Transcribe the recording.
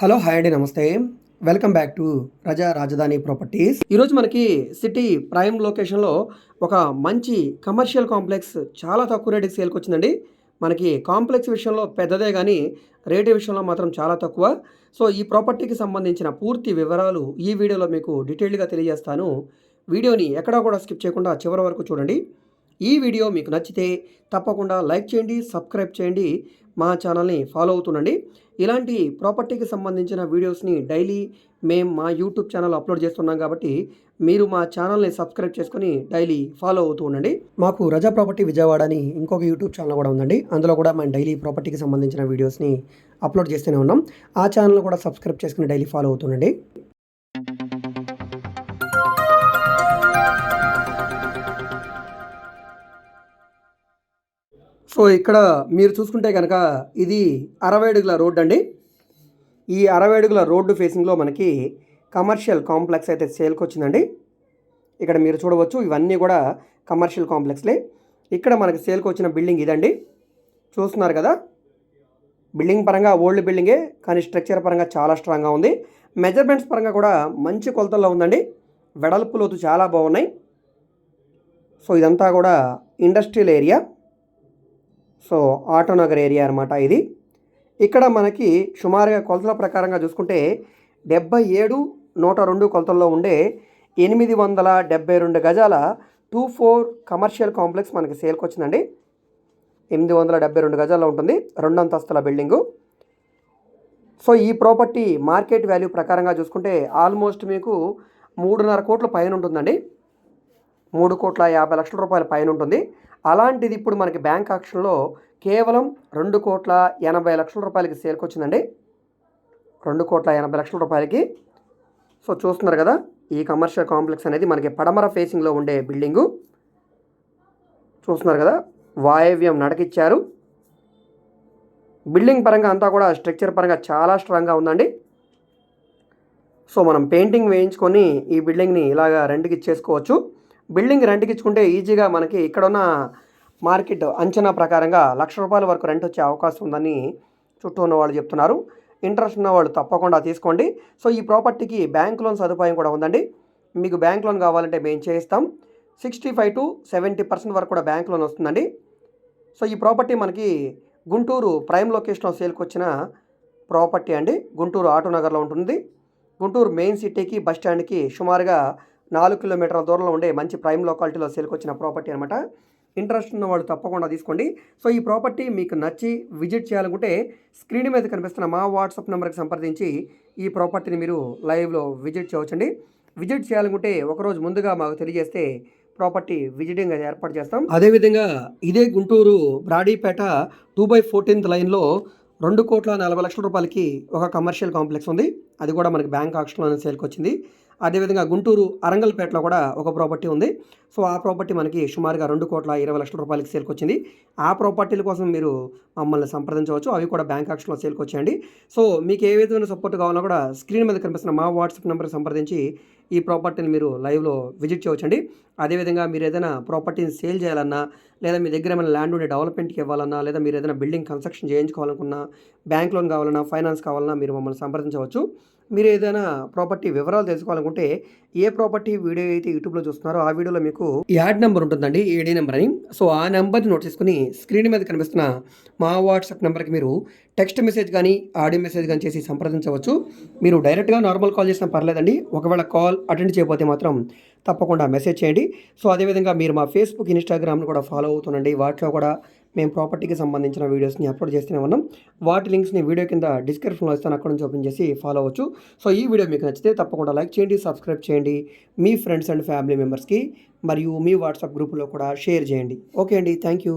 Hello hi అండి నమస్తే. Welcome back to రజా రాజధాని ప్రాపర్టీస్. ఈరోజు మనకి సిటీ ప్రైమ్ లొకేషన్లో ఒక మంచి కమర్షియల్ కాంప్లెక్స్ చాలా తక్కువ రేటుకి సేల్కి వచ్చిందండి. మనకి కాంప్లెక్స్ విషయంలో పెద్దదే కానీ రేటు విషయంలో మాత్రం చాలా తక్కువ. సో ఈ ప్రాపర్టీకి సంబంధించిన పూర్తి వివరాలు ఈ వీడియోలో మీకు డీటెయిల్డ్గా తెలియజేస్తాను. వీడియోని ఎక్కడా కూడా స్కిప్ చేయకుండా చివరి వరకు చూడండి. ఈ వీడియో మీకు నచ్చితే తప్పకుండా లైక్ చేయండి సబ్స్క్రైబ్ చేయండి మా ఛానల్ని ఫాలో అవుతుండండి. ఇలాంటి ప్రాపర్టీకి సంబంధించిన వీడియోస్ని డైలీ మేము మా యూట్యూబ్ ఛానల్ అప్లోడ్ చేస్తున్నాం కాబట్టి మీరు మా ఛానల్ని సబ్స్క్రైబ్ చేసుకొని డైలీ ఫాలో అవుతూ ఉండండి. మాకు రజా ప్రాపర్టీ విజయవాడ అని ఇంకొక యూట్యూబ్ ఛానల్ కూడా ఉందండి. అందులో కూడా మేము డైలీ ప్రాపర్టీకి సంబంధించిన వీడియోస్ని అప్లోడ్ చేస్తూనే ఉన్నాం. ఆ ఛానల్ కూడా సబ్స్క్రైబ్ చేసుకుని డైలీ ఫాలో అవుతుండండి సో ఇక్కడ మీరు చూసుకుంటే కనుక ఇది అరవై అడుగుల రోడ్ అండి. ఈ అరవై అడుగుల రోడ్డు ఫేసింగ్లో మనకి కమర్షియల్ కాంప్లెక్స్ అయితే సేల్కి వచ్చిందండి ఇక్కడ మీరు చూడవచ్చు ఇవన్నీ కూడా కమర్షియల్ కాంప్లెక్స్లే ఇక్కడ మనకి సేల్కి వచ్చిన బిల్డింగ్ ఇదండి. చూస్తున్నారు కదా? బిల్డింగ్ పరంగా ఓల్డ్ బిల్డింగే కానీ స్ట్రక్చర్ పరంగా చాలా స్ట్రాంగ్గా ఉంది. మెజర్మెంట్స్ పరంగా కూడా మంచి కొలతల్లో ఉందండి. వెడల్పు లోతు చాలా బాగున్నాయి. సో ఇదంతా కూడా industrial area so Autonagar area అనమాట ఇది. ఇక్కడ మనకి సుమారుగా కొలతల ప్రకారంగా చూసుకుంటే డెబ్బై ఏడు నూట రెండు కొలతల్లో ఉండే ఎనిమిది వందల డెబ్బై రెండు గజాల టూ ఫోర్ కమర్షియల్ కాంప్లెక్స్ మనకి సేల్కి వచ్చిందండి. ఎనిమిది వందల డెబ్బై రెండు గజాల్లో ఉంటుంది రెండు అంతస్తుల బిల్డింగు. సో ఈ ప్రాపర్టీ మార్కెట్ వాల్యూ ప్రకారంగా చూసుకుంటే ఆల్మోస్ట్ మీకు మూడున్నర కోట్ల పైన ఉంటుందండి. మూడు కోట్ల యాభై లక్షల రూపాయల పైన ఉంటుంది. అలాంటిది ఇప్పుడు మనకి బ్యాంక్ ఆక్షన్లో కేవలం రెండు కోట్ల ఎనభై లక్షల రూపాయలకి సేల్కి వచ్చిందండి. రెండు కోట్ల ఎనభై లక్షల రూపాయలకి. సో చూస్తున్నారు కదా ఈ కమర్షియల్ కాంప్లెక్స్ అనేది మనకి పడమర ఫేసింగ్లో ఉండే బిల్డింగు. చూస్తున్నారు కదా వాయవ్యం నడకిచ్చారు. బిల్డింగ్ పరంగా అంతా కూడా స్ట్రక్చర్ పరంగా చాలా స్ట్రాంగ్గా ఉందండి. సో మనం పెయింటింగ్ వేయించుకొని ఈ బిల్డింగ్ని ఇలాగా రెంట్కి ఇచ్చేసుకోవచ్చు. బిల్డింగ్ రెంట్కి ఇచ్చుకుంటే ఈజీగా మనకి ఇక్కడున్న మార్కెట్ అంచనా ప్రకారంగా లక్ష రూపాయల వరకు రెంట్ వచ్చే అవకాశం ఉందని చుట్టూ ఉన్న వాళ్ళు చెప్తున్నారు. ఇంట్రెస్ట్ ఉన్న వాళ్ళు తప్పకుండా తీసుకోండి. సో ఈ ప్రాపర్టీకి బ్యాంక్ లోన్ సదుపాయం కూడా ఉందండి. మీకు బ్యాంక్ లోన్ కావాలంటే మేము చేయిస్తాం. Sixty five to seventy percent వరకు కూడా బ్యాంక్ లోన్ వస్తుందండి. సో ఈ ప్రాపర్టీ మనకి గుంటూరు ప్రైమ్ లొకేషన్లో సేల్కి వచ్చిన ప్రాపర్టీ అండి. గుంటూరు ఆటోనగర్లో ఉంటుంది. గుంటూరు మెయిన్ సిటీకి బస్ స్టాండ్కి సుమారుగా నాలుగు కిలోమీటర్ల దూరంలో ఉండే మంచి ప్రైమ్ లొకాలిటీలో సేల్కొచ్చిన ప్రాపర్టీ అనమాట ఇంట్రెస్ట్ ఉన్న వాళ్ళు తప్పకుండా తీసుకోండి. సో ఈ ప్రాపర్టీ మీకు నచ్చి విజిట్ చేయాలనుకుంటే స్క్రీన్ మీద కనిపిస్తున్న మా వాట్సాప్ నెంబర్కి సంప్రదించి ఈ ప్రాపర్టీని మీరు లైవ్లో విజిట్ చేయవచ్చండి. విజిట్ చేయాలనుకుంటే ఒకరోజు ముందుగా మాకు తెలియజేస్తే ప్రాపర్టీ విజిటింగ్ అది ఏర్పాటు చేస్తాం. అదేవిధంగా ఇదే Guntur Brodipet two by fourteenth లైన్లో రెండు కోట్ల నలభై లక్షల రూపాయలకి ఒక కమర్షియల్ కాంప్లెక్స్ ఉంది. అది కూడా మనకి బ్యాంక్ ఆక్షన్లోనే సేల్కి వచ్చింది అదేవిధంగా గుంటూరు అరంగల్పేటలో కూడా ఒక ప్రాపర్టీ ఉంది. సో ఆ ప్రాపర్టీ మనకి సుమారుగా రెండు కోట్ల ఇరవై లక్షల రూపాయలకి సేల్కి వచ్చింది ఆ ప్రాపర్టీల కోసం మీరు మమ్మల్ని సంప్రదించవచ్చు. అవి కూడా బ్యాంక్ ఆక్షన్లో సేల్కి వచ్చేయండి సో మీకు ఏ విధమైన సపోర్ట్ కావాలో కూడా స్క్రీన్ మీద కనిపిస్తున్న మా వాట్సాప్ నెంబర్ సంప్రదించి ఈ ప్రాపర్టీని మీరు లైవ్లో విజిట్ చేయవచ్చండి. అదేవిధంగా మీరు ఏదైనా ప్రాపర్టీని సేల్ చేయాలన్నా లేదా మీ దగ్గర ఏమైనా ల్యాండ్ ఉండే డెవలప్మెంట్కి ఇవ్వాలన్నా లేదా మీరు ఏదైనా బిల్డింగ్ కన్స్ట్రక్షన్ చేయించుకోవాలనుకున్నా బ్యాంక్ లోన్ కావాలన్నా ఫైనాన్స్ కావాలన్నా మీరు మమ్మల్ని సంప్రదించవచ్చు. మీరు ఏదైనా ప్రాపర్టీ వివరాలు తెలుసుకోవాలనుకుంటే ఏ ప్రాపర్టీ వీడియో అయితే యూట్యూబ్లో చూస్తున్నారో ఆ వీడియోలో మీకు యాడ్ నెంబర్ ఉంటుందండి ఏడీ నెంబర్ అని. సో ఆ నెంబర్ని నోట్ చేసుకుని స్క్రీన్ మీద కనిపిస్తున్న మా వాట్సాప్ నెంబర్కి మీరు టెక్స్ట్ మెసేజ్ కానీ ఆడియో మెసేజ్ కానీ చేసి సంప్రదించవచ్చు. మీరు డైరెక్ట్గా నార్మల్ కాల్ చేసినా పర్లేదండి. ఒకవేళ కాల్ అటెండ్ చేయకపోతే మాత్రం తప్పకుండా మెసేజ్ చేయండి. సో అదేవిధంగా మీరు మా ఫేస్బుక్ ఇన్స్టాగ్రామ్ను కూడా ఫాలో అవుతుండండి. వాటిలో కూడా మేము ప్రాపర్టీకి సంబంధించిన వీడియోస్ని అప్లోడ్ చేస్తూనే ఉన్నాం. వాటి లింక్స్ని వీడియో కింద డిస్క్రిప్షన్లో ఇస్తాను. అక్కడ నుంచి ఓపెన్ చేసి ఫాలో అవ్వచ్చు. సో ఈ వీడియో మీకు నచ్చితే తప్పకుండా లైక్ చేయండి సబ్స్క్రైబ్ చేయండి. మీ ఫ్రెండ్స్ అండ్ ఫ్యామిలీ మెంబర్స్కి మరియు మీ వాట్సాప్ గ్రూపులో కూడా షేర్ చేయండి. ఓకే అండి థ్యాంక్ యూ